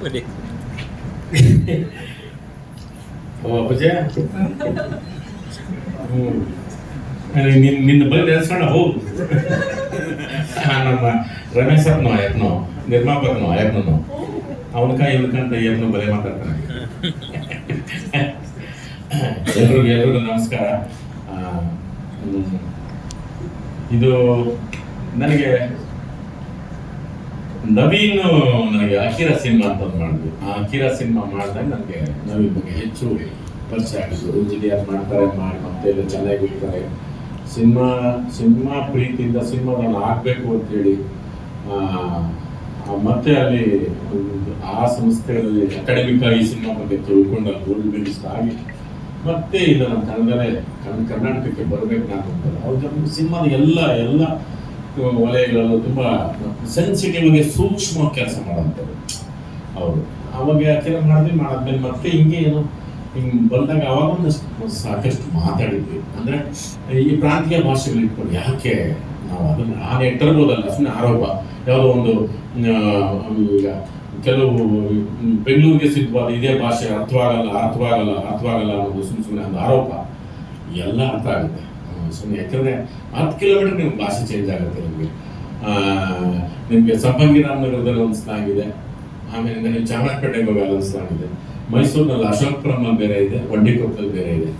ಬನ್ನಿ ಓ ಅಪ್ಪಜೆ ಹ್ಞೂ ನಿನ್ನ ನಿನ್ನ ಬಂದು ಎಳ್ಸ್ಕೊಂಡ ಹೋಗು ನಮ್ಮ ರಮೇಶ್ ಅಪ್ಪನು ಅಯ್ಯಪ್ಪನು ನಿರ್ಮಾಪಕನು ಅಯ್ಯಪ್ಪನು ಅವನ ಇವನಕಂತ ಅಯ್ಯಪ್ಪನು ಬಲೆ ಮಾತಾಡ್ತಾನೆ ಎಲ್ರಿಗೂ ಎಲ್ರಿಗೂ ನಮಸ್ಕಾರ ಆ, ಇದು ನನಗೆ ನವೀನ್ ನನಗೆ ಅಕಿರಾ ಸಿನಿಮಾ ಅಂತ ಮಾಡಿದ್ವಿ ಆ ಅಕಿರಾ ಸಿನಿಮಾ ಮಾಡಿದಾಗ ನನಗೆ ನವೀನ್ ಬಗ್ಗೆ ಹೆಚ್ಚು ಪರಿಚಯ ಆಗಿದ್ದು ಇಂಜಿನಿಯರ್ ಮಾಡ್ತಾರೆ, ಮಾಡಿ ಮತ್ತೆ ಎಲ್ಲ ಚೆನ್ನಾಗಿ ಇರ್ತಾರೆ ಸಿನಿಮಾ ಸಿನಿಮಾ ಪ್ರೀತಿಯಿಂದ ಸಿನಿಮಾದಲ್ಲಿ ಆಗಬೇಕು ಅಂತೇಳಿ ಮತ್ತೆ ಅಲ್ಲಿ ಆ ಸಂಸ್ಥೆಗಳಲ್ಲಿ ಅಕಾಡೆಮಿಕ್ ಆಗಿ ಸಿನಿಮಾ ಬಗ್ಗೆ ತಿಳ್ಕೊಂಡು ಅಲ್ಲಿ ಗೋಲ್ಡ್ ಮೆಡಿಸ್ಟ್ ಆಗಿ ಮತ್ತೆ ಇದು ನಮ್ಮ ಕನ್ನಡದಲ್ಲೇ ಕನ್ನಡ ಕರ್ನಾಟಕಕ್ಕೆ ಬರಬೇಕು ನಾನು ಅಂತ. ಅವ್ರ ಸಿನಿಮಾದ ಎಲ್ಲ ಎಲ್ಲ ವಲಯಗಳಲ್ಲೂ ತುಂಬ ಸೆನ್ಸಿಟಿವ್ ಆಗಿ ಸೂಕ್ಷ್ಮ ಕೆಲಸ ಮಾಡೋಂಥವ್ರು ಅವರು ಅವಾಗ ಕೆಲಸ ಮಾಡಿದ್ವಿ ಮಾಡಾದ್ಮೇಲೆ ಮತ್ತೆ ಹಿಂಗೆ ಏನು ಹಿಂಗೆ ಬಂದಾಗ ಅವಾಗ ಸಾಕಷ್ಟು ಮಾತಾಡಿದ್ವಿ. ಅಂದರೆ ಈ ಪ್ರಾಂತೀಯ ಭಾಷೆಗಳು ಇಟ್ಕೊಂಡು ಯಾಕೆ ನಾವು ಅದನ್ನು ಆ ನೆಟ್ಟಿರ್ಬೋದಲ್ಲ ಸುಮ್ಮನೆ ಆರೋಪ. ಯಾವುದೋ ಒಂದು ಈಗ ಕೆಲವು ಬೆಂಗಳೂರಿಗೆ ಸಿದ್ಧವಾದ ಇದೇ ಭಾಷೆ ಅರ್ಥವಾಗಲ್ಲ ಅರ್ಥವಾಗಲ್ಲ ಅರ್ಥವಾಗಲ್ಲ ಅನ್ನೋದು ಸುಮ್ಮನೆ ಸುಮ್ಮನೆ ಒಂದು ಆರೋಪ. ಎಲ್ಲ ಅರ್ಥ ಆಗುತ್ತೆ. ಸುಮ್ಮನೆ. ಯಾಕಂದರೆ ಹತ್ತು ಕಿಲೋಮೀಟರ್ ನಿಮ್ಗೆ ಭಾಷೆ ಚೇಂಜ್ ಆಗುತ್ತೆ ನಿಮಗೆ. ನಿಮಗೆ ಸಂಪಂಗಿ ರಾಮನಗರದಲ್ಲಿ ಒಂದು ಸ್ಥಾನ ಇದೆ. ಆಮೇಲೆ ನೀವು ಚಾಮರಾಜಪೇಟೆಗೆ ಹೋಗಿ ಅಲ್ಲೊಂದು ಸ್ಥಾನ ಇದೆ. ಮೈಸೂರಿನಲ್ಲಿ ಅಶೋಕಪುರಮಲ್ಲಿ ಬೇರೆ ಇದೆ ಬಂಡಿಕೊಪ್ಪದಲ್ಲಿ ಬೇರೆ ಇದೆ.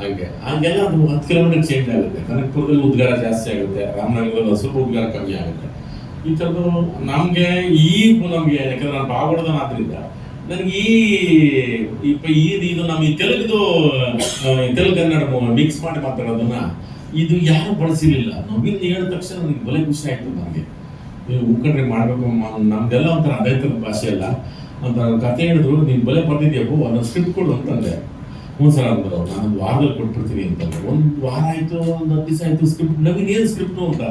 ಹಾಗೆ, ಹಾಗೆಲ್ಲ ಅದು ಹತ್ತು ಕಿಲೋಮೀಟರ್ ಚೇಂಜ್ ಆಗುತ್ತೆ. ಕನಕಪುರದಲ್ಲಿ ಉದ್ಗಾರ ಜಾಸ್ತಿ ಆಗುತ್ತೆ, ರಾಮನಗರದಲ್ಲಿ ಒಂದು ಸ್ವಲ್ಪ ಉದ್ಗಾರ ಕಮ್ಮಿ ಆಗುತ್ತೆ. ಈ ಥರದ್ದು ನಮಗೆ ಈ ನಮಗೆ, ಯಾಕಂದ್ರೆ ನಾನು ಬಾಗೋಡ್ದನ ಆದ್ರಿಂದ ನನಗೆ ಈ ಈ ಇದು ನಮ್ಮ ಈ ತೆಲುಗುದು ತೆಲುಗು ಕನ್ನಡ ಮಿಕ್ಸ್ ಮಾಡಿ ಮಾತಾಡೋದನ್ನ ಇದು ಯಾರು ಬಳಸಿರ್ಲಿಲ್ಲ. ನವೀನ್ ಹೇಳಿದ ತಕ್ಷಣ ನನಗೆ ಬಲೆ ಖುಷಿ ಆಯ್ತು ನನಗೆ. ಉಕ್ಕಂಡ್ರೆ ಮಾಡಬೇಕು ನಮ್ದೆಲ್ಲ ಒಂಥರ ಅದೇ ಥರದ ಭಾಷೆ ಅಲ್ಲ. ಅಂತ ಕತೆ ಹೇಳಿದ್ರು, ನೀನು ಬಲೆ ಬರ್ತಿದ್ಯಪ್ಪು ಒಂದು ಸ್ಕ್ರಿಪ್ಟ್ ಕೊಡು, ಅಂತಂದೆ. ಹ್ಞೂ ಸರ್ ಅಂದರು ನಾನು ವಾರದಲ್ಲಿ ಕೊಟ್ಬಿಡ್ತೀನಿ ಅಂತಂದ್ರೆ ಒಂದು ವಾರ ಆಯಿತು, ಒಂದು ಹತ್ತು ದಿವಸ ಆಯಿತು ಸ್ಕ್ರಿಪ್ಟ್ ನವೀನ್ ಏನು ಸ್ಕ್ರಿಪ್ಟು ಅಂತ?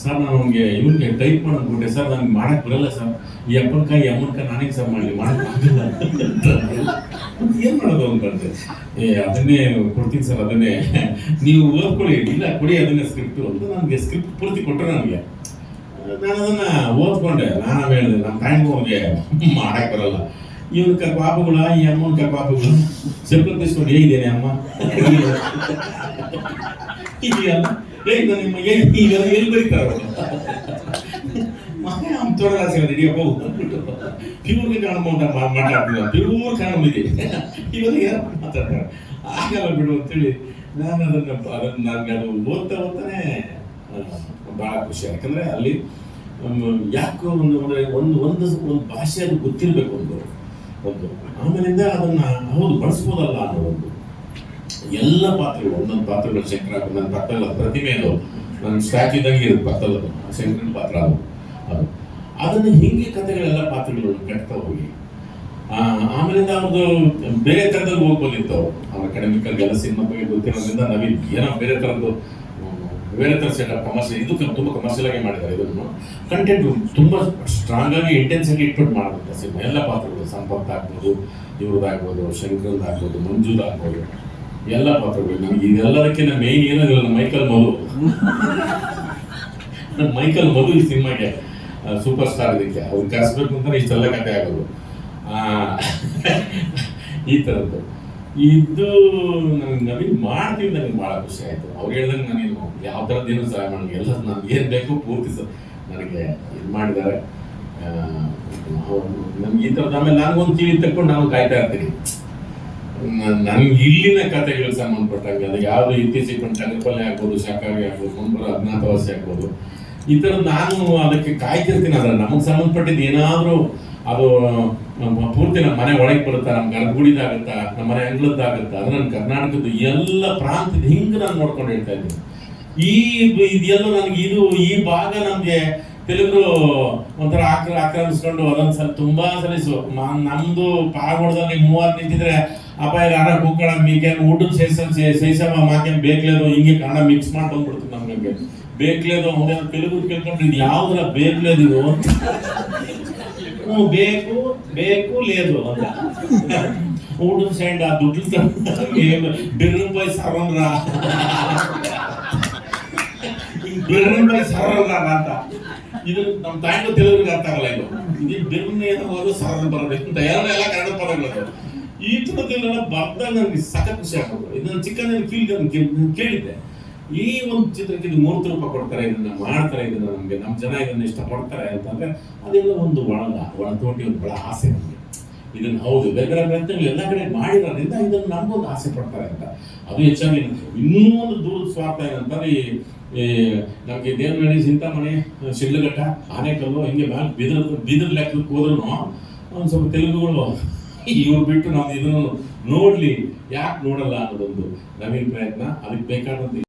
ಸರ್, ನಾನು ಅವ್ನಿಗೆ ಇವ್ನಿಗೆ ಟೈಪ್ ಮಾಡೋದು ಬಿಟ್ಟೆ. ಸರ್ ನನಗೆ ಮಾಡಕ್ಕೆ ಬರಲ್ಲ ಸರ್. ಈ ಅಪ್ಪನ ಕಾಯಿ ಅಮ್ಮನ ಕಾಯಿ ನಾನೇ ಸರ್ ಮಾಡಲಿ. ಆಗಿಲ್ಲ ಏನು ಮಾಡೋದು ಅಂತಂದೆ ಏ, ಅದನ್ನೇ ಕೊಡ್ತೀನಿ ಸರ್, ಅದನ್ನೇ. ನೀವು ಓದ್ಕೊಳ್ಳಿ. ಇಲ್ಲ, ಕೊಡಿ ಅದನ್ನೇ ಸ್ಕ್ರಿಪ್ಟು ಅಂತ ನನಗೆ ಸ್ಕ್ರಿಪ್ಟ್ ಪೂರ್ತಿ ಕೊಟ್ಟರು ನನಗೆ. ನಾನು ಅದನ್ನ ಓದ್ಕೊಂಡೆ. ನಾನು ಹೇಳಿದೆ ನಮ್ಮ ಟೈಮ್ ಅವ್ನಿಗೆ ಮಾಡಕ್ ಬರಲ್ಲ. ಇವನ ಕ ಪಾಪಗಳ, ಈ ಅಮ್ಮನ ಕ ಪಾಪಗಳು? ಸೆಪ್ಲ ತಿಸ್ಕೊಂಡು ಹೇಗಿದ್ದೇನೆ ಅಮ್ಮ? ಇದೆಯಲ್ಲ ಹೇಗೆ ನಿಮ್ಮ ಈಗ ಎಲ್ಲಿ ಬರೀತಾರೆ ಮನೆ ಅಮ್ಮ ತೋರದಾಸಿ ಹಿಡಿಯಪ್ಪ ಪ್ಯೂರ್ಗೆ ಕಾಣಬಹುದು ಮಾತಾಡ್ತೀವಿ ಪ್ಯೂರ್ ಕಾಣಬಿದೆ ಇವಾಗ ಯಾರು ಮಾತಾಡ್ತಾರೆ? ಆಗಲ್ಲ ಬಿಡು ಅಂತೇಳಿ ನಾನು ಅದನ್ನ ಅದನ್ನ ನನಗೆ ಅದು ಓದ್ತಾ ಓದ್ತಾನೆ ಭಾಳ ಖುಷಿ. ಯಾಕಂದ್ರೆ ಅಲ್ಲಿ ಯಾಕೋ ಒಂದು ಅಂದರೆ ಒಂದು ಒಂದು ಒಂದು ಭಾಷೆ ಅದು ಗೊತ್ತಿರಬೇಕು ಒಂದು ಒಂದು. ಆಮೇಲಿಂದ ಅದನ್ನು ಹೌದು, ಬಳಸ್ಬೋದಲ್ಲ ಅನ್ನೋ ಒಂದು ಎಲ್ಲ ಪಾತ್ರಗಳು, ಒಂದೊಂದು ಪಾತ್ರಗಳು ಶಂಕರ ನನ್ನ ಪಕ್ಕದ ಪ್ರತಿಮೆ ಅದು. ನನ್ನ ಸ್ಟ್ಯಾಚು ಇದ್ದಂಗೆ ಇರುತ್ತೆ ಪಕ್ಕದ ಶಂಕರನ ಪಾತ್ರ ಅದು. ಅದು. ಅದನ್ನ ಹಿಂಗೆ ಕಥೆಗಳೆಲ್ಲ ಪಾತ್ರಗಳು ಕಟ್ತಾ ಹೋಗಿ. ಆಮೇಲೆ ಅವ್ರದ್ದು ಬೇರೆ ಥರದಲ್ಲಿ ಹೋಗ್ಬೋದಿತ್ತು ಅವರು. ಅವ್ರ ಎಲ್ಲ ಸಿನಿಮಾ ಬಗ್ಗೆ ಗೊತ್ತಿರೋದ್ರಿಂದ ನವೀನ್ ಏನೋ ಬೇರೆ ಥರದ್ದು ಬೇರೆ ಥರ ಸೆಟಪ್ ಕಮರ್ಷಿಯಲ್ ಇದು ತುಂಬ ಕಮರ್ಷಿಯಲ್ ಆಗಿ ಮಾಡಿದ್ದಾರೆ ಇದನ್ನು. ಕಂಟೆಂಟ್ ತುಂಬ ಸ್ಟ್ರಾಂಗ್ ಆಗಿ ಇಂಟೆನ್ಸಿಟಿ ಇಟ್ಬಿಟ್ಟು ಮಾಡಿದಂಥ ಸಿನಿಮಾ. ಎಲ್ಲ ಪಾತ್ರಗಳು ಸಂಪತ್ ಆಗ್ಬೋದು ಶಂಕರದ್ದು ಆಗ್ಬೋದು ಮಂಜುದ್ ಆಗ್ಬೋದು ಎಲ್ಲ ಪಾತ್ರಗಳು. ನನಗೆ ಇದೆಲ್ಲದಕ್ಕಿಂತ ಮೇನ್ ನಮ್ಮ ಮೈಕಲ್ ಮಧು. ನಮ್ಮ ಮೈಕಲ್ ಮಧು ಈ ಸಿನಿಮಾಗೆ ಸೂಪರ್ ಸ್ಟಾರ್ ಇದಕ್ಕೆ. ಅವ್ರು ಕರೆಸ್ಬೇಕು ಅಂತ ಇಷ್ಟೆಲ್ಲ ಕತೆ ಆಗೋದು. ಈ ಥರದ್ದು. ಇದು ನನಗೆ ನವೀನ್ ಮಾಡ್ತೀವಿ ನನಗೆ ಭಾಳ ಖುಷಿ ಆಯಿತು. ಅವ್ರು ಹೇಳ್ದಂಗೆ ನಾನೇನು, ಯಾವ ಥರದ್ದು ಏನು ಸಹಾಯ ನನಗೆ ಎಲ್ಲ ನನಗೆ ಏನು ಬೇಕು ಪೂರ್ತಿ ಸರ್ ನನಗೆ ಇದು ಮಾಡಿದ್ದಾರೆ. ನಮ್ಗೆ ಈ ಥರದ್ದು. ಆಮೇಲೆ ನನಗೊಂದು ಕಿವಿ ತಕ್ಕೊಂಡು ನಾನು ಕಾಯ್ತಾ ಇರ್ತೀನಿ. ನನ್ಗೆ ಇಲ್ಲಿನ ಕಥೆಗಳಿಗೆ ಸಂಬಂಧಪಟ್ಟಂಗೆ ಅದು ಯಾವುದು ಇತ್ತೀಚೆಗೆ ಬಂದು ಚಂದ್ರಪಲ್ಲೆ ಆಗ್ಬೋದು, ಶಾಕಾಹಾರಿ ಆಗ್ಬೋದು, ಕುಂಬರ ಅಜ್ಞಾತವಾಸಿ ಆಗ್ಬೋದು. ಈ ಥರ ನಾನು ಅದಕ್ಕೆ ಕಾಯ್ತಿರ್ತೀನಿ ಅದ್ರ ನಮಗೆ ಸಂಬಂಧಪಟ್ಟಿದ್ದು ಏನಾದರೂ ಅದು ಪೂರ್ತಿ ನಮ್ಮ ಮನೆ ಒಳಗೆ ಬರುತ್ತಾ ನಮ್ಮ ಗರ್ಭಗುಡಿದಾಗುತ್ತಾ, ನಮ್ಮ ಮನೆ ಅಂಗಳದ್ದಾಗುತ್ತಾ, ಅದು ನನ್ನ ಕರ್ನಾಟಕದ ಎಲ್ಲ ಪ್ರಾಂತ್ಯದ ಹಿಂಗೆ ನಾನು ನೋಡ್ಕೊಂಡು ಹೇಳ್ತಾ ಇದ್ದೀನಿ. ಈ ಇದೆಲ್ಲ ನನಗೆ ಇದು ಈ ಭಾಗ ನಮಗೆ ತೆಲುಗು ಒಂಥರ ಆಕ್ರ, ಆಕ್ರಮಿಸ್ಕೊಂಡು ಅದೊಂದು ಸಲ ತುಂಬಾ ಸಲಿಸು. ನಮ್ದು ಪಾಗೋಡದಲ್ಲಿ ಮೂವತ್ತು ನಿಂತಿದ್ರೆ ಅಪಾಯ ಯಾರ ಕೂಕಳ ಮೀಕೆ ಊಟದ ಸೇಸ ಸೇಸವ ಮಾಕೆ ಬೇಕ್ಲೇದು ಹಿಂಗೆ ಕನ್ನಡ ಮಿಕ್ಸ್ ಮಾಡಿ ಬಂದ್ಬಿಡ್ತು ನಮಗೆ ಬೇಕ್ಲೇದು ಅವ್ರೇನು ತೆಲುಗು ಕೇಳ್ಕೊಂಡ್ರೆ ಇದು ಯಾವ್ದ್ರ ಬೇಕ್ಲೇದು ಇದು ಬೇಕು ಬೇಕು, ಲೇದು ಅಂತ. ಊಟದ ಸೈಡ್ ಆ ದುಡ್ಡು ಬಿರ್ರನ್ ಬೈ ಸರನ್ರ ಬಿರ್ರನ್ ಬೈ ಸರನ್ರ ಅಂತ. ಇದು ನಮ್ಮ ತಾಯಿಗೂ ತೆಲುಗಿಗೆ ಅರ್ಥ ಆಗಲ್ಲ ಇದು. ಇದು ಬೆನ್ನ ಏನು ಹೋದ್ರು ಸರಳ ಬರೋದು ಅಂತ. ಎಲ್ಲ ಎಲ್ಲ ಕನ್ನಡ ಪದಗಳು ಈ ಥರದ್ದೆಲ್ಲ ಬರ್ದಾಗ ನನಗೆ ಸಖತ್ ಖುಷಿ ಆಗ್ತದೆ ಇದನ್ನ ಚಿಕ್ಕನಲ್ಲಿ ಫೀಲ್ ಕೇಳಿದ್ದೆ. ಈ ಒಂದು ಚಿತ್ರಕ್ಕೆ ಇದು ಮೂರ್ತಿ ರೂಪ ಕೊಡ್ತಾರೆ, ಇದನ್ನ ಮಾಡ್ತಾರೆ, ಇದನ್ನ ನಮಗೆ ನಮ್ಮ ಜನ ಇದನ್ನ ಇಷ್ಟಪಡ್ತಾರೆ ಅಂತಂದ್ರೆ ಅದೆಲ್ಲ ಒಂದು ಒಳಗ ಒಳತೋಟಿ ಒಂದು ಬಹಳ ಆಸೆ ನಮಗೆ. ಇದನ್ನ ಹೌದು, ಬೇರೆ ಬೇರೆ ಪ್ರಯತ್ನಗಳು ಎಲ್ಲ ಕಡೆ ಮಾಡಿರೋದ್ರಿಂದ ಇದನ್ನ ನಮಗೊಂದು ಆಸೆ ಪಡ್ತಾರೆ ಅಂತ. ಅದು ಹೆಚ್ಚಾಗಿ ಇನ್ನೂ ಒಂದು ದೂರದ ಸ್ವಾರ್ಥ ಏನಂತಾರೆ ಈ ಈ ನಮಗೆ ದೇವನಹಳ್ಳಿ ಚಿಂತಾಮಣಿ ಶಿಡ್ಲಘಟ್ಟ, ಆನೆಕಲ್ಲು, ಹಿಂಗೆ ಬಿದ್ರ ಬಿದ್ರ ಲೆಕ್ಕಕ್ಕೆ ಹೋದ್ರು ಒಂದು ಸ್ವಲ್ಪ ತೆಲುಗುಗಳು ಇವ್ರು ಬಿಟ್ಟು ನಾವು ಇದನ್ನು ನೋಡ್ಲಿ ಯಾಕೆ ನೋಡಲ್ಲ ಅನ್ನೋದೊಂದು ನವೀನ್ ಪ್ರಯತ್ನ. ಅದಕ್ಕೆ ಬೇಕಾದಂತ